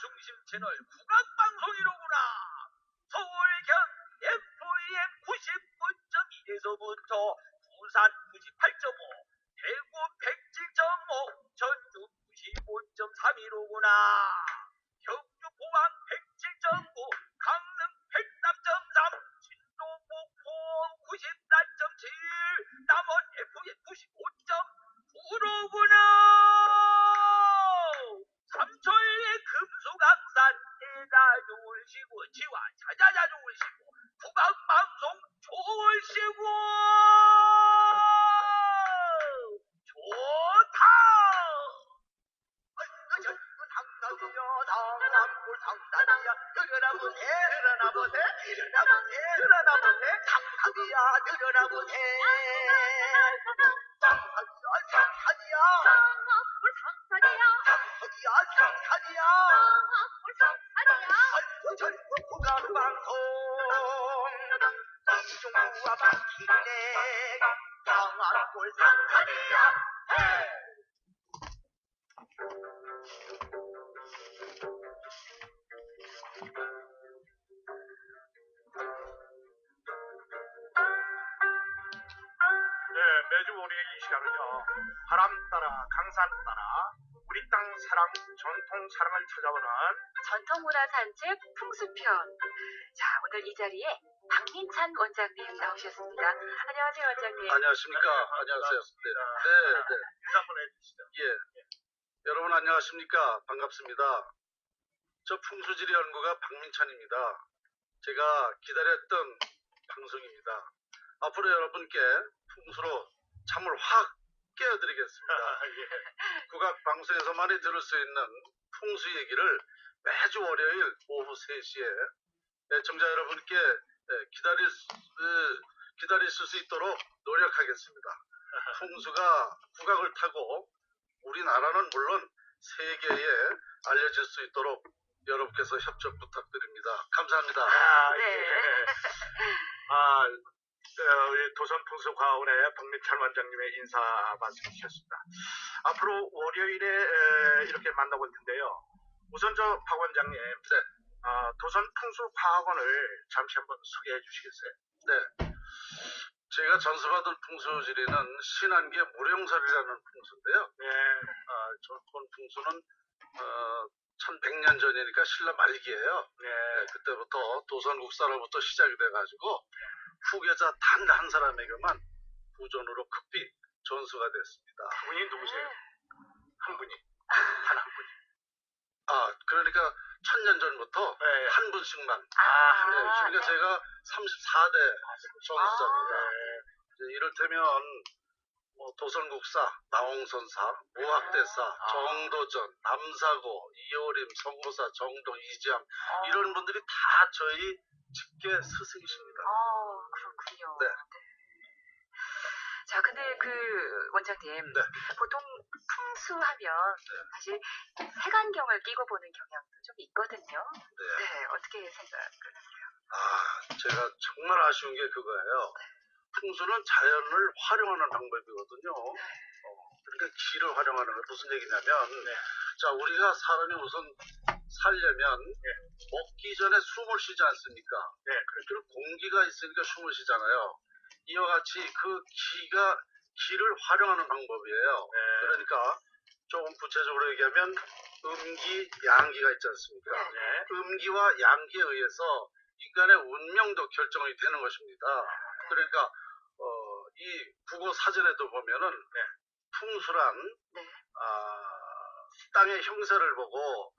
중심 채널 국악방송이로구나. 서울경 FM 99.1에서부터 부산 98.5, 대구 107.5, 전주 95.3이로구나. 경주 포항 107.9, 강릉 103.3, 진도 목포 94.7, 남원 FM 95.9로구나. 좋으시고 지와 자자자 좋으시고 국악방송 좋으시고 좋다. 전부 상당이여 상남골 상당이야 들여다보세 들여다보세 들여다보세 들여다보세. 상상이야 들여다보세. 상상이야 상상이야. 상상이야 상상이야. 전부 이종구와 박희래 상암골 상상이야 네, 매주 우리의 이 시간은요, 바람 따라, 강산 따라, 우리 땅 사랑, 전통 사랑을 찾아보는 전통 문화 산책 풍수편. 자, 오늘 이 자리에 박민찬 원장님 나오셨습니다. 안녕하세요, 원장님. 안녕하십니까. 안녕하세요. 네, 네, 네. 인사 한번 해주시죠. 예. 여러분 안녕하십니까. 반갑습니다. 저 풍수지리 연구가 박민찬입니다. 제가 기다렸던 방송입니다. 앞으로 여러분께 풍수로 잠을 확 깨워드리겠습니다. 아, 예. 국악 방송에서만이 들을 수 있는 풍수 얘기를 매주 월요일 오후 3시에 애청자 여러분께 예, 기다릴 수, 예, 기다리실 수 있도록 노력하겠습니다. 풍수가 국악을 타고 우리나라는 물론 세계에 알려질 수 있도록 여러분께서 협조 부탁드립니다. 감사합니다. 아, 네. 예. 아, 어, 우리 도선풍수과원의 박민찬 원장님의 인사 말씀 주셨습니다. 앞으로 월요일에 에, 이렇게 만나볼 텐데요. 우선 저 박 원장님, 네. 아, 도선풍수과학원을 잠시 한번 소개해 주시겠어요? 네. 제가 전수받은 풍수지리는 신안계 무령설이라는 풍수인데요. 네. 아, 저본 풍수는 어, 1100년 전이니까 신라 말기예요. 네. 네, 그때부터 도선국사로부터 시작이 돼가지고 후계자 단 한 사람에게만 부존으로 극비 전수가 됐습니다. 그분이 누구세요? 한 분이. 단 한 분이. 아 그러니까 천년 전부터 네. 한 분씩만. 아, 네, 그러니까 제가 34대 전수자입니다. 네. 이제 이를테면 뭐 도선국사, 나홍선사, 무학대사, 아. 정도전, 남사고, 이호림, 성호사, 정동, 이지암 어, 이런 분들이 다 저희 직계 스승이십니다. 어, 그렇군요. 네. 자, 근데 그 원장님, 네. 보통 풍수하면 사실 색안경을 끼고 보는 경향도 좀 있거든요. 네. 네, 어떻게 생각을 하세요? 아, 제가 정말 아쉬운 게 그거예요. 풍수는 자연을 활용하는 방법이거든요. 어, 그러니까 기를 활용하는 게 무슨 얘기냐면, 네. 자, 우리가 사람이 우선 살려면 먹기 전에 숨을 쉬지 않습니까? 네, 그리고 공기가 있으니까 숨을 쉬잖아요. 이와 같이 그 기가, 기를 활용하는 방법이에요. 네. 그러니까 조금 구체적으로 얘기하면 음기, 양기가 있지 않습니까? 네. 음기와 양기에 의해서 인간의 운명도 결정이 되는 것입니다. 그러니까 어, 이 국어 사전에도 보면은 네. 풍수란 네. 아, 땅의 형세를 보고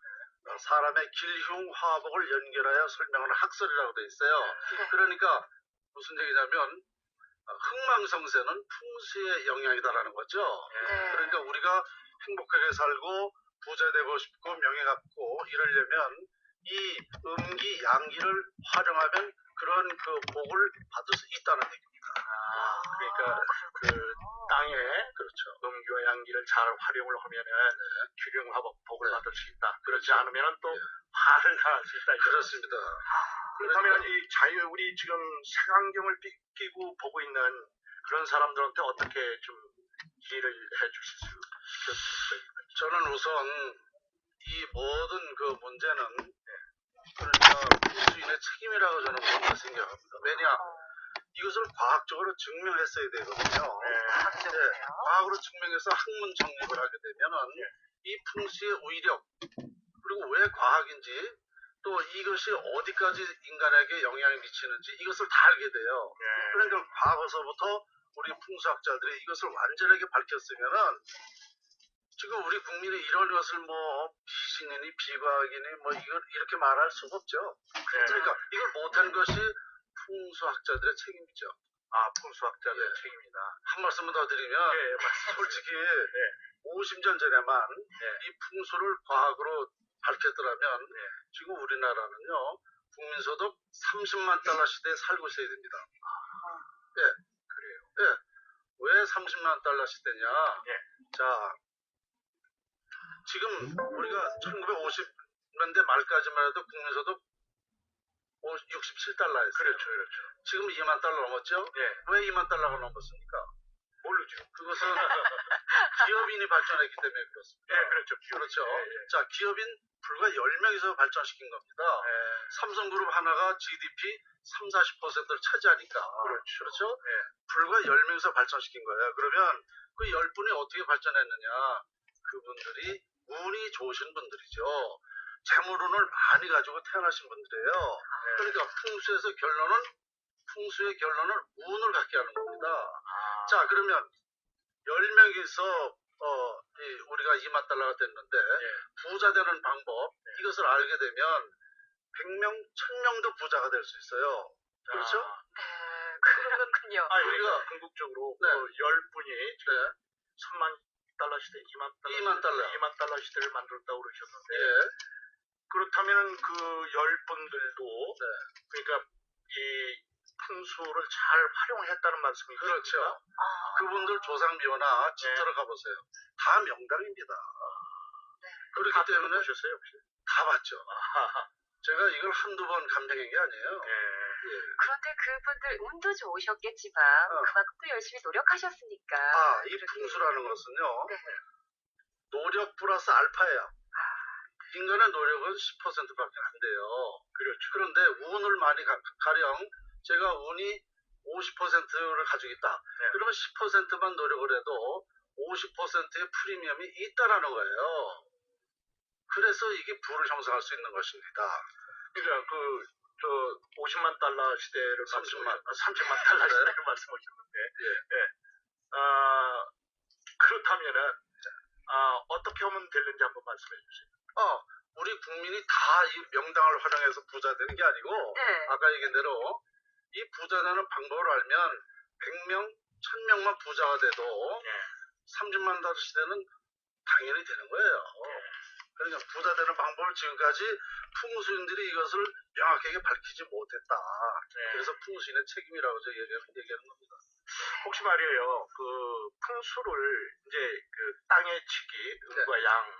어, 사람의 길흉 화복을 연결하여 설명하는 학설이라고 돼 있어요. 네. 그러니까 무슨 얘기냐면 어, 흥망성쇠는 풍수의 영향이다라는 거죠. 네. 그러니까 우리가 행복하게 살고 부자 되고 싶고 명예 갖고 이러려면 이 음기 양기를 활용하면 그런 그 복을 받을 수 있다는 얘기입니다. 아, 그러니까 그 땅에 그렇죠. 음기와 양기를 잘 활용을 하면은 균형화복 복을 네. 받을 수 있다. 그렇지 그렇죠. 않으면은 또 네. 화를 당할 수 있다. 그렇습니다. 그렇다면 이 자유 우리 지금 색안경을 끼- 끼고 보고 있는 그런 사람들한테 어떻게 좀 이해를 해 주실 수 있겠어요? 저는 우선 이 모든 그 문제는 그러니까 풍수인의 책임이라고 저는 그렇게 생각합니다. 왜냐 이것을 과학적으로 증명했어야 되거든요. 네. 네, 과학으로 증명해서 학문 정립을 하게 되면은 이 풍수의 위력 그리고 왜 과학인지 또 이것이 어디까지 인간에게 영향을 미치는지 이것을 다 알게 돼요. 네. 그러니까 과거서부터 우리 풍수학자들이 이것을 완전하게 밝혔으면은 지금 우리 국민이 이런 것을 뭐 비신이니 비과학이니 뭐 이걸 이렇게 말할 수가 없죠. 네. 그러니까 이걸 못한 것이 풍수학자들의 책임이죠. 아, 풍수학자의 예. 책임이다. 한 말씀만 더 드리면 예, 맞습니다. 솔직히 50년 전에만 이 풍수를 과학으로 밝혔더라면 지금 우리나라는요 국민소득 30만 달러 시대에 살고 있어야 됩니다. 예, 그래요. 예, 왜 30만 달러 시대냐? 예. 자, 지금 우리가 1950년대 말까지만 해도 국민소득 67달러였어요. 그렇죠, 그렇죠. 지금 2만 달러 넘었죠? 예, 왜 2만 달러가 넘었습니까? 모르죠. 그것은 기업인이 발전했기 때문에 그렇습니다. 예, 그렇죠. 그렇죠. 예, 예. 자, 기업인 불과 10명에서 발전시킨 겁니다. 예. 삼성그룹 하나가 GDP 3, 40%를 차지하니까. 그렇죠. 그렇죠? 예. 불과 10명에서 발전시킨 거예요. 그러면 그 10분이 어떻게 발전했느냐? 그분들이 운이 좋으신 분들이죠. 재물운을 많이 가지고 태어나신 분들이에요. 네. 그러니까 풍수에서 결론은 풍수의 결론은 운을 갖게 하는 겁니다. 아, 자, 그러면 10명에서 어, 이 우리가 2만 달러가 됐는데 예. 부자 되는 방법 이것을 알게 되면 100명, 1000명도 부자가 될 수 있어요. 그렇죠? 아, 네, 그렇군요. 아, 우리가- 궁극적으로 네. 그 10분이 지금 네. 3만 달러 시대, 2만 달러, 2만 달러. 2만 달러 시대를 만들었다고 그러셨는데 예. 그렇다면 그 10분들도 네. 그러니까 이 풍수를 잘 활용했다는 말씀이죠. 그렇죠. 아, 그분들 조상묘나 집 네. 들어가 보세요. 다 명당입니다. 그렇기 다 때문에 보셨어요, 혹시? 다 봤죠. 제가 이걸 한두 번 감정한 게 아니에요. 예. 예. 그런데 그분들 운도 좋으셨겠지만 어. 그만큼 또 열심히 노력하셨으니까. 아, 이 그렇게- 풍수라는 것은요. 네. 노력 플러스 알파예요. 인간의 노력은 10%밖에 안 돼요. 그렇죠. 그런데 운을 많이 가, 가령 제가 운이 50%를 가지고 있다. 네. 그러면 10%만 노력을 해도 50%의 프리미엄이 있다라는 거예요. 그래서 이게 부를 형성할 수 있는 것입니다. 그러니까 그, 저, 50만 달러 시대를 30만. 말씀하- 아, 30만 달러 네. 시대를 말씀하셨는데, 예. 아, 그렇다면은, 아, 어떻게 하면 되는지 한번 말씀해 주세요. 어, 우리 국민이 다 이 명당을 활용해서 부자 되는 게 아니고 네. 아까 얘기한 대로 이 부자 되는 방법을 알면 100명, 1000명만 부자가 돼도 예. 30만 달러 시대는 당연히 되는 거예요. 그러니까 부자 되는 방법을 지금까지 풍수인들이 이것을 명확하게 밝히지 못했다. 예. 그래서 풍수인의 책임이라고 저 얘기하는, 얘기하는 겁니다. 혹시 말이에요, 그, 풍수를, 이제, 그, 땅의 치기, 음과 양, 네.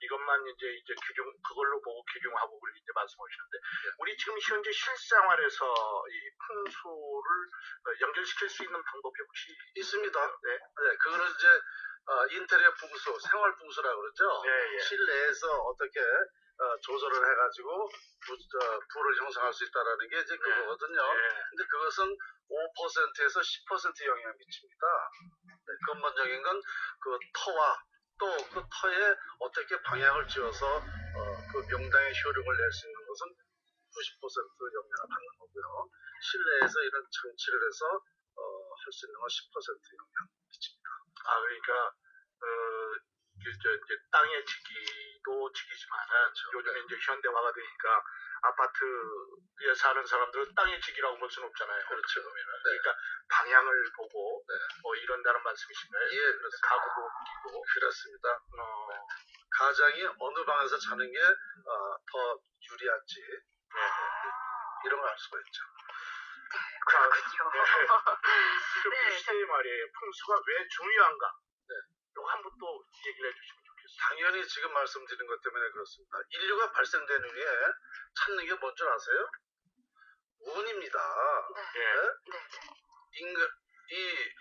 이것만 이제, 이제 규정, 그걸로 보고 규정하고 이제 말씀하시는데, 네. 우리 지금 현재 실생활에서 이 풍수를 어, 연결시킬 수 있는 방법이 혹시 있습니다. 네. 네, 그거는 이제 어, 인테리어 풍수, 생활 풍수라고 그러죠. 예, 예. 실내에서 어떻게 어, 조절을 해가지고 부, 어, 불을 형성할 수 있다라는 게 이제 그거거든요. 예. 근데 그것은 5%에서 10% 영향을 미칩니다. 네, 근본적인 건 그 터와 또 그 터에 어떻게 방향을 지어서 어, 그 명당의 효력을 낼 수 있는 것은 90% 영향을 받는 거고요. 실내에서 이런 장치를 해서 어, 할 수 있는 건 10% 영향을 미칩니다. 아, 그러니까, 어, 그, 저, 이제 땅의 치기도 치기지만은 요즘에 이제 현대화가 되니까 아파트에 사는 사람들은 땅의 치기라고 볼 수는 없잖아요. 그렇죠. 보면은. 네. 그러니까 방향을 보고 네. 뭐 이런다는 말씀이신가요? 예, 그렇습니다. 가구도 옮기고. 그렇습니다. 어, 가장이 어느 방에서 자는 게 어, 더 유리한지 네. 이런 걸 알 수가 있죠. 그렇군요. 지금 네. 이 시대에 말이에요. 풍수가 왜 중요한가? 네. 이거 한번 또 얘기를 해주시면. 당연히 지금 말씀드린 것 때문에 그렇습니다. 인류가 발생된 후에 찾는 게 뭔 줄 아세요? 운입니다. 네. 예. 네. 네. 인간, 이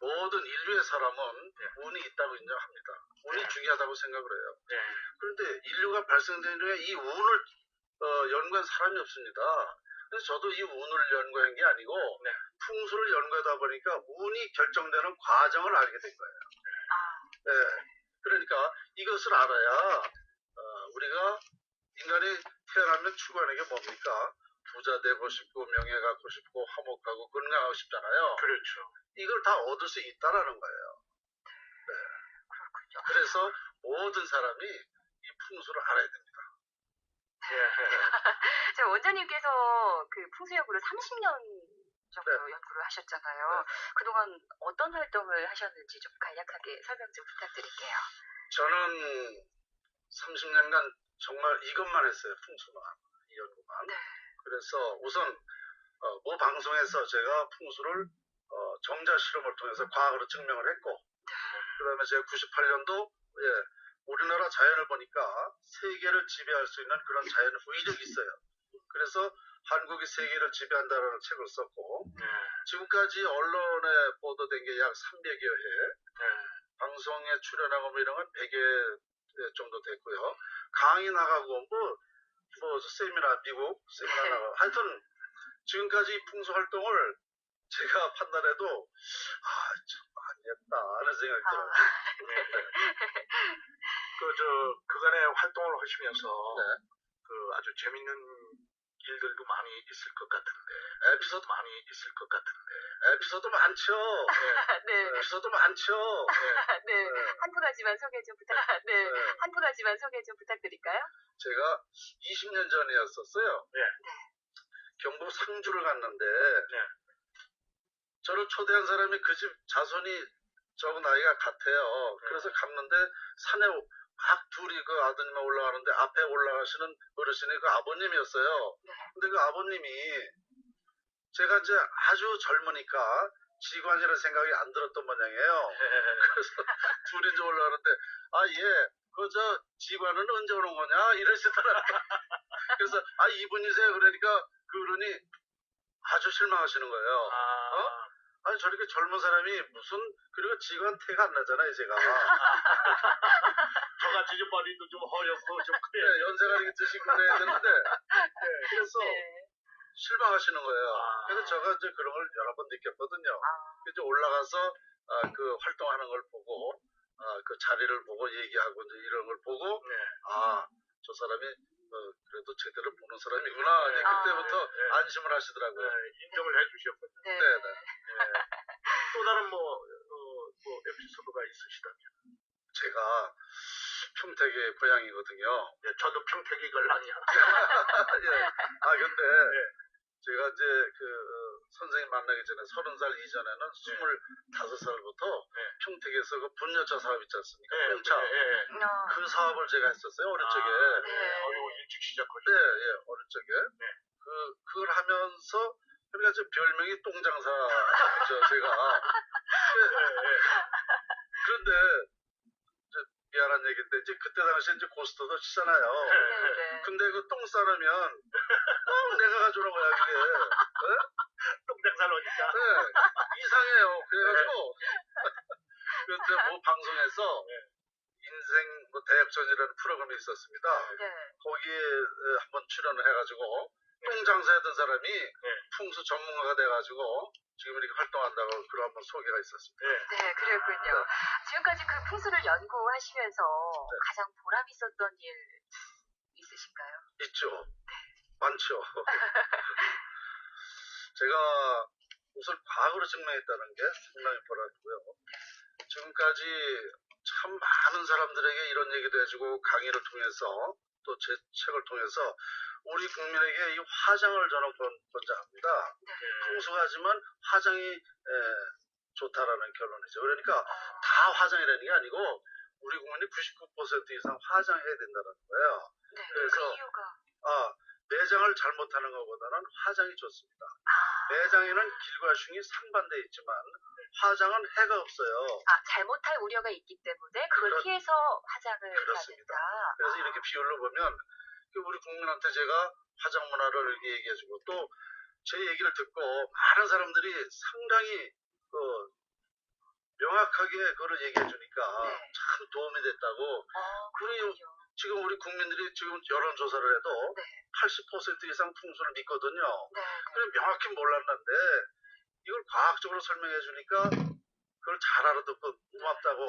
모든 인류의 사람은 운이 있다고 인정합니다. 운이 네. 중요하다고 생각을 해요. 네. 그런데 인류가 발생된 이후에 이 운을 어, 연구한 사람이 없습니다. 그래서 저도 이 운을 연구한 게 아니고 네. 풍수를 연구하다 보니까 운이 결정되는 과정을 알게 된 거예요. 아, 네. 그러니까 이것을 알아야 어, 우리가 인간이 태어나면 추구하는 게 뭡니까? 부자 되고 싶고 명예 갖고 싶고 화목하고 건강하고 싶잖아요. 그렇죠. 이걸 다 얻을 수 있다라는 거예요. 그렇군요. 그래서 모든 사람이 이 풍수를 알아야 됩니다. 예. 자, 원장님께서 그 풍수 연구를 30년 정도 네. 연구를 하셨잖아요. 그동안 어떤 활동을 하셨는지 좀 간략하게 설명 좀 부탁드릴게요. 저는 30년간 정말 이것만 했어요. 풍수만. 이 연구만. 네. 그래서 우선 어, 모 방송에서 제가 풍수를 어, 정자 실험을 통해서 과학으로 증명을 했고 그 다음에 제가 98년도 예, 우리나라 자연을 보니까 세계를 지배할 수 있는 그런 자연 의력이 있어요. 그래서 한국이 세계를 지배한다라는 책을 썼고 네. 지금까지 언론에 보도된 게 약 300여 회 네. 방송에 출연하고 뭐 이런 건 100여 정도 됐고요. 강의 나가고 뭐, 뭐 세미나 미국 세미나 네. 나가고 하여튼 지금까지 이 풍수 활동을 제가 판단해도 아참 많이 했다 하는 생각이 아. 들어요. 그, 저, 그간에 활동을 하시면서, 네. 그 아주 재밌는 일들도 많이 있을 것 같은데, 에피소드 많이 있을 것 같은데, 에피소드 많죠. 네, 에피소드 많죠. 네. 네. 한두 가지만 소개 좀 부탁, 네. 네. 한두 가지만 소개 좀 부탁드릴까요? 제가 20년 전이었었어요. 네. 경북 상주를 갔는데 네. 저를 초대한 사람이 그 집 자손이 저하고 나이가 같아요. 그래서 갔는데 산에 막 둘이 그 아드님이 올라가는데 앞에 올라가시는 어르신이 그 아버님이었어요. 네. 근데 그 아버님이 제가 이제 아주 젊으니까 직관이라는 생각이 안 들었던 모양이에요. 그래서 둘이 이제 올라가는데 아 예, 그 저 직관은 언제 오는 거냐 이러시더라고요. 그래서 아 이분이세요. 그러니까 그 어른이 아주 실망하시는 거예요. 아, 아니 저렇게 젊은 사람이 무슨 그리고 직관 태가 안 나잖아요 제가. 저같이 좀 머리도 좀 허옇고 좀 그래. 네, 연세가 이렇게 드시고 그래야 되는데 그래서 네. 실망하시는 거예요. 아. 그래서 제가 이제 그런 걸 여러 번 느꼈거든요. 아, 그래서 올라가서 아, 그 활동하는 걸 보고 아, 그 자리를 보고 얘기하고 이제 이런 걸 보고 네. 아저 사람이 어, 그래도 제대로 보는 사람이구나 이제 아. 그때부터 네. 안심을 하시더라고요. 네, 인정을. 네. 네, 네. 또 다른 뭐, 어, 뭐 에피소드가 있으시다면. 제가 평택의 고향이거든요. 네, 저도 평택이 걸랑이야. 예. 아 근데 네. 제가 이제 그 어, 선생님 만나기 전에 서른 살 이전에는 스물 다섯 살부터 네. 평택에서 그 분여차 사업 있지 않습니까? 네, 공차. 네, 네. 어, 그 사업을 제가 했었어요 어릴 적에. 아, 네. 어려운 일찍 네, 시작하셨어요. 예, 어릴 적에. 네. 그 그걸 하면서 그러니까 제 별명이 똥장사죠 제가. 네, 네. 그런데 미안한 얘기인데 이제 그때 당시에 이제 고스톱도 치잖아요. 네, 네. 근데 그 똥 싸려면 어, 내가 가져오는 거야 그게. 똥장사를 하니까. 네, 이상해요. 그래가지고 그때 뭐 방송에서 인생 뭐 대역전이라는 프로그램이 있었습니다. 네. 거기에 에, 한번 출연을 해가지고 똥 장사했던 사람이 풍수 전문가가 돼가지고 지금 이렇게 활동한다고 그런 한번 소개가 있었습니다. 네. 네, 그랬군요. 지금까지 그 풍수를 연구하시면서 네. 가장 보람 있었던 일 있으신가요? 있죠. 많죠. 제가 우선 과학으로 증명했다는 게 상당히 보람이고요. 지금까지 참 많은 사람들에게 이런 얘기도 해주고 강의를 통해서 또 제 책을 통해서 우리 국민에게 이 화장을 저는 권- 권장합니다. 풍수가지만 화장이 에, 좋다라는 결론이죠. 그러니까 다 화장이라는 게 아니고 우리 국민이 99% 이상 화장해야 된다는 거예요. 네. 그래서- 그 이유가 아, 매장을 잘못하는 것보다는 화장이 좋습니다. 아, 매장에는 길과 흉이 상반되어 있지만 화장은 해가 없어요. 아, 잘못할 우려가 있기 때문에 그걸 그렇- 피해서 화장을 해야 그렇습니다. 된다. 그래서 이렇게 비율로 보면 그 우리 국민한테 제가 화장 문화를 이렇게 얘기해주고 또 제 얘기를 듣고 많은 사람들이 상당히 그 명확하게 그걸 얘기해 주니까 네. 참 도움이 됐다고 어, 우리 그렇군요. 지금 우리 국민들이 지금 여론조사를 해도 네. 80% 이상 풍수를 믿거든요. 네, 네. 그래 명확히 몰랐는데 이걸 과학적으로 설명해 주니까 그걸 잘 알아듣고 고맙다고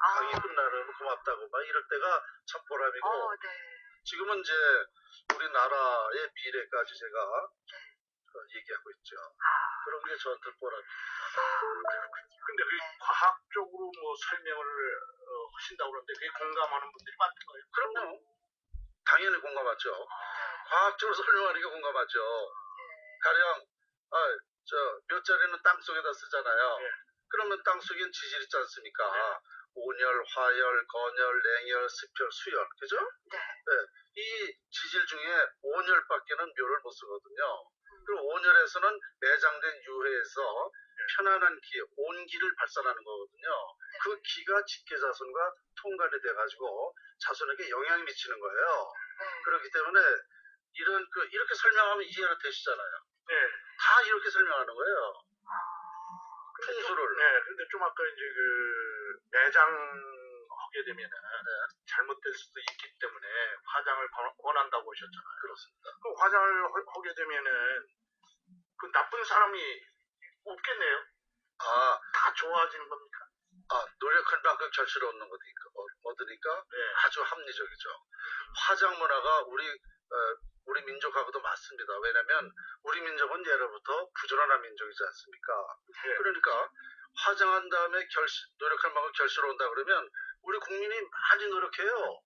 강의 아, 끝나면 고맙다고 막 이럴 때가 참 보람이고 어, 네. 지금은 이제 우리나라의 미래까지 제가 어, 얘기하고 있죠. 그런 게 저한테 보람입니다. 아. 근데 그 네. 과학적으로 뭐 설명을 어, 하신다고 그러는데 그게 공감하는 분들이 많은 거예요. 그럼요. 당연히 공감하죠. 과학적으로 설명하는 게 공감하죠. 가령 아, 저 몇 자리는 땅 속에다 쓰잖아요. 네. 그러면 땅 속엔 지질 있지 않습니까? 네. 온열, 화열, 건열, 냉열, 습열, 수열, 그죠? 네. 이 지질 중에 온열밖에는 묘를 못 쓰거든요. 그리고 온열에서는 매장된 유해에서 편안한 기, 온기를 발산하는 거거든요. 그 기가 직계자손과 통관이 돼가지고 자손에게 영향을 미치는 거예요. 네. 그렇기 때문에 이런 그 이렇게 설명하면 이해가 되시잖아요. 네. 다 이렇게 설명하는 거예요. 풍수를. 네. 근데 좀 아까 이제 그 매장하게 되면은 잘못될 수도 있기 때문에 화장을 권- 권한다고 하셨잖아요. 그렇습니다. 그 화장을 하- 하게 되면은 그 나쁜 사람이 없겠네요. 아, 다 좋아지는 겁니까? 아 노력한 만큼 결실을 얻는 거니까 어- 얻으니까 네. 아주 합리적이죠. 화장 문화가 우리 어, 우리 민족하고도 맞습니다. 왜냐하면 우리 민족은 예로부터 부지런한 민족이지 않습니까? 네. 그러니까 화장한 다음에 결실 노력할 만큼 결실 온다 그러면 우리 국민이 많이 노력해요.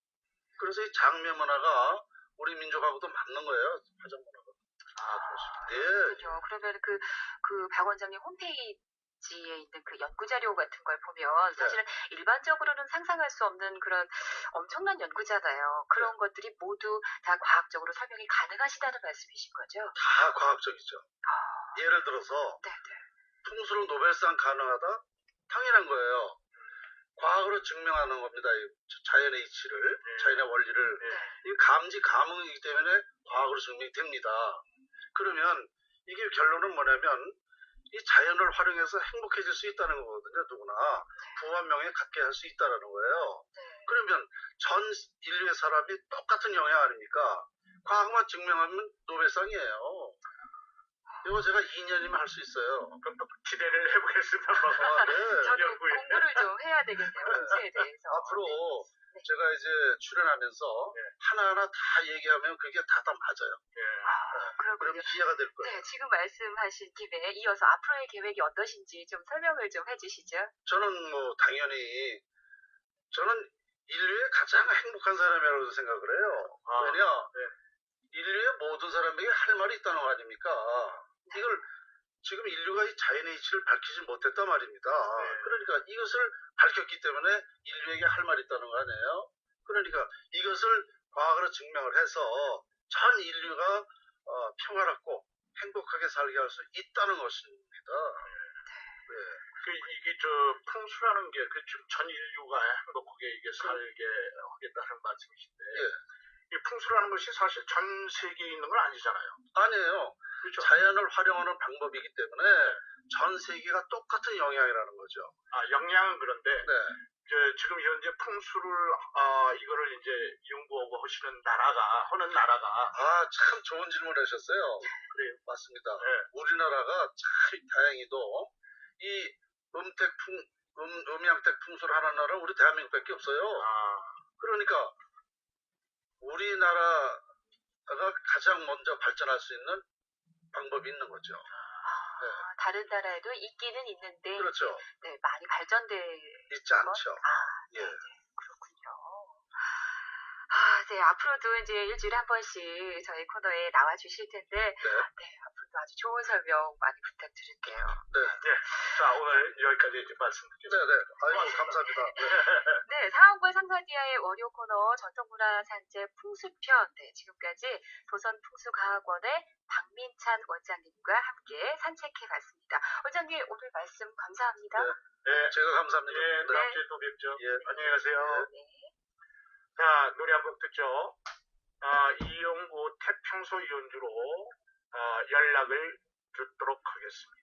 그래서 이 장면 문화가 우리 민족하고도 맞는 거예요. 화장 문화가. 아, 그렇습니다. 네. 그렇군요. 그러면 그, 그 박 원장님 홈페이지 에 있는 그 연구 자료 같은 걸 보면 사실은 일반적으로는 상상할 수 없는 그런 엄청난 연구잖아요. 그런 것들이 모두 다 과학적으로 설명이 가능하시다는 말씀이신 거죠? 다 과학적이죠. 예를 들어서 네, 네. 풍수로 노벨상 가능하다? 당연한 거예요. 과학으로 증명하는 겁니다. 이 자연의 이치를, 네. 자연의 원리를. 네. 이 감지 감흥이기 때문에 과학으로 증명이 됩니다. 그러면 이게 결론은 뭐냐면 이 자연을 활용해서 행복해질 수 있다는 거거든요. 누구나 부와 명예 갖게 할 수 있다는 거예요. 네. 그러면 전 인류의 사람이 똑같은 영향 아닙니까? 과학만 증명하면 노벨상이에요. 이거 제가 2년이면 할 수 있어요. 그럼 또 기대를 해보겠습니다. 아, 네. 저도. 공부를 좀 해야 되겠네요. 풍수에 대해서. 앞으로 네. 제가 이제 출연하면서 네. 하나하나 다 얘기하면 그게 다 다 맞아요. 네. 아, 그럼 그렇군요. 이해가 될 거예요. 네, 지금 말씀하신 김에 이어서 앞으로의 계획이 어떠신지 좀 설명을 좀 해주시죠. 저는 뭐 당연히 저는 인류의 가장 행복한 사람이라고 생각을 해요. 아, 왜냐 네. 인류의 모든 사람에게 할 말이 있다는 거 아닙니까? 이걸 지금 인류가 이 자연의 이치를 밝히지 못했단 말입니다. 네. 그러니까 이것을 밝혔기 때문에 인류에게 할 말이 있다는 거 아니에요? 그러니까 이것을 과학으로 증명을 해서 전 인류가 어, 평화롭고 행복하게 살게 할 수 있다는 것입니다. 네. 그 이게 저 풍수라는 게그 지금 전 인류가 행복하게 이게 살게 하겠다는 말씀이신데 예. 이 풍수라는 것이 사실 전 세계에 있는 건 아니잖아요. 아니에요. 그렇죠? 자연을 활용하는 방법이기 때문에 전 세계가 똑같은 영향이라는 거죠. 아, 영향은 그런데 네. 이제 지금 현재 풍수를 아 이거를 이제 연구하고 하시는 나라가 하는 나라가 아, 참 좋은 질문 하셨어요. 그래요. 맞습니다. 네. 우리나라가 참 다행히도 이 음택 풍, 음, 음양택 풍수를 하는 나라는 우리 대한민국밖에 없어요. 아, 그러니까 우리나라가 가장 먼저 발전할 수 있는 방법이 있는 거죠. 아, 다른 나라에도 있기는 있는데 그렇죠. 네, 많이 발전돼 있지 않죠. 아, 예. 아, 네, 앞으로도 이제 일주일에 한 번씩 저희 코너에 나와 주실 텐데, 네. 네, 앞으로도 아주 좋은 설명 많이 부탁드릴게요. 네. 자 오늘 여기까지 이제 네, 말씀드리겠습니다. 네. 아이고, 감사합니다. 네. 네, 상황과 상사디아의 월요 코너 전통문화 산책 풍수편, 네, 지금까지 도선풍수과학원의 박민찬 원장님과 함께 산책해 봤습니다. 원장님, 오늘 말씀 감사합니다. 네. 네, 제가 감사합니다. 예, 네. 다음 주에 또 뵙죠. 예. 안녕히 가세요. 네. 자, 노래 한 곡 듣죠. 아, 이용구 태평소 연주로 아, 연락을 듣도록 하겠습니다.